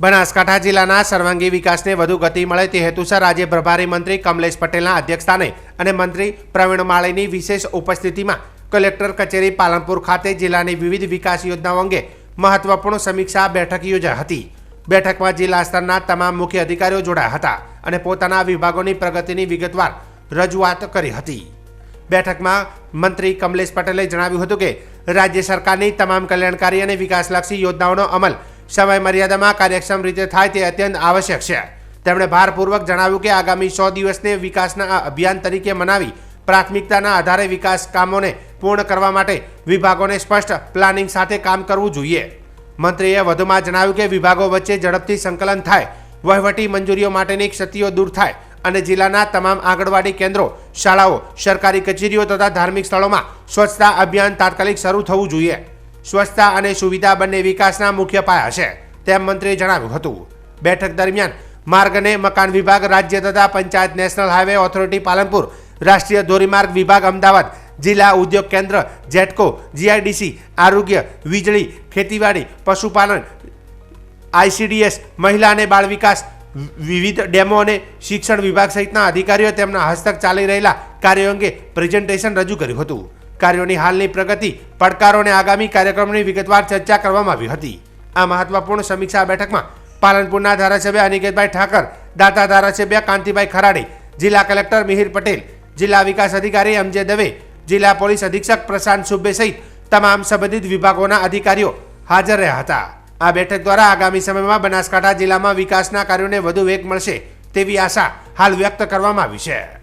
બનાસકાંઠા જિલ્લાના સર્વાંગી વિકાસને વધુ ગતિ મળે તે હેતુસર આજે પ્રભારી મંત્રી કમલેશ પટેલના અધ્યક્ષસ્થાને અને મંત્રી પ્રવીણ માળીની વિશેષ ઉપસ્થિતિમાં કલેક્ટર કચેરી પાલનપુર ખાતે જિલ્લાની વિવિધ વિકાસ યોજનાઓ અંગે મહત્વપૂર્ણ સમીક્ષા બેઠક યોજાઈ હતી. બેઠકમાં જિલ્લા સ્તરના તમામ મુખ્ય અધિકારીઓ જોડાયા હતા અને પોતાના વિભાગોની પ્રગતિની વિગતવાર રજૂઆત કરી હતી. બેઠકમાં મંત્રી કમલેશ પટેલે જણાવ્યું હતું કે, રાજ્ય સરકારની તમામ કલ્યાણકારી અને વિકાસલક્ષી યોજનાઓનો અમલ સમય મર્યાદામાં કાર્યક્ષમ રીતે થાય તે અત્યંત આવશ્યક છે. તેમણે ભારપૂર્વક જણાવ્યું કે આગામી સો દિવસને વિકાસના અભિયાન તરીકે મનાવી પ્રાથમિકતાના આધારે વિકાસ કામોને પૂર્ણ કરવા માટે વિભાગોને સ્પષ્ટ પ્લાનિંગ સાથે કામ કરવું જોઈએ. મંત્રીએ વધુમાં જણાવ્યું કે વિભાગો વચ્ચે ઝડપથી સંકલન થાય, વહીવટી મંજૂરીઓ માટેની ક્ષતિઓ દૂર થાય અને જિલ્લાના તમામ આંગણવાડી કેન્દ્રો, શાળાઓ, સરકારી કચેરીઓ તથા ધાર્મિક સ્થળોમાં સ્વચ્છતા અભિયાન તાત્કાલિક શરૂ થવું જોઈએ. સ્વચ્છતા અને સુવિધા બંને વિકાસના મુખ્ય પાયા છે, તેમ મંત્રીએ જણાવ્યું હતું. બેઠક દરમિયાન માર્ગ અને મકાન વિભાગ રાજ્ય તથા panchayat national highway authority Palanpur, રાષ્ટ્રીય ધોરીમાર્ગ વિભાગ અમદાવાદ, જિલ્લા ઉદ્યોગ કેન્દ્ર જેટકો, જીઆઈડીસી, આરોગ્ય, વીજળી, ખેતીવાડી, પશુપાલન, આઈસીડીએસ, મહિલા અને બાળ વિકાસ, વિવિધ ડેમો અને શિક્ષણ વિભાગ સહિતના અધિકારીઓ તેમના હસ્તક ચાલી રહેલા કાર્યો અંગે પ્રેઝન્ટેશન રજૂ કર્યું હતું. કાર્યોની હાલની પ્રગતિ પડકારો અને આગામી કાર્યક્રમની વિગતવાર ચર્ચા કરવામાં આવી હતી. આ મહત્વપૂર્ણ સમીક્ષા બેઠકમાં પાલનપુરના ધારાસભ્ય અનિકેતભાઈ ઠાકર, દાતા ધારાસભ્ય કાંતિભાઈ ખરાડે, જિલ્લા કલેક્ટર મિહિર પટેલ, જિલ્લા વિકાસ અધિકારી એમજે દવે, જિલ્લા પોલીસ અધિક્ષક પ્રશાંત સુબે સહિત તમામ સંબંધિત વિભાગોના અધિકારીઓ હાજર રહ્યા હતા. આ બેઠક દ્વારા આગામી સમયમાં બનાસકાંઠા જિલ્લામાં વિકાસના કાર્યોને વધુ વેગ મળશે તેવી આશા હાલ વ્યક્ત કરવામાં આવી છે.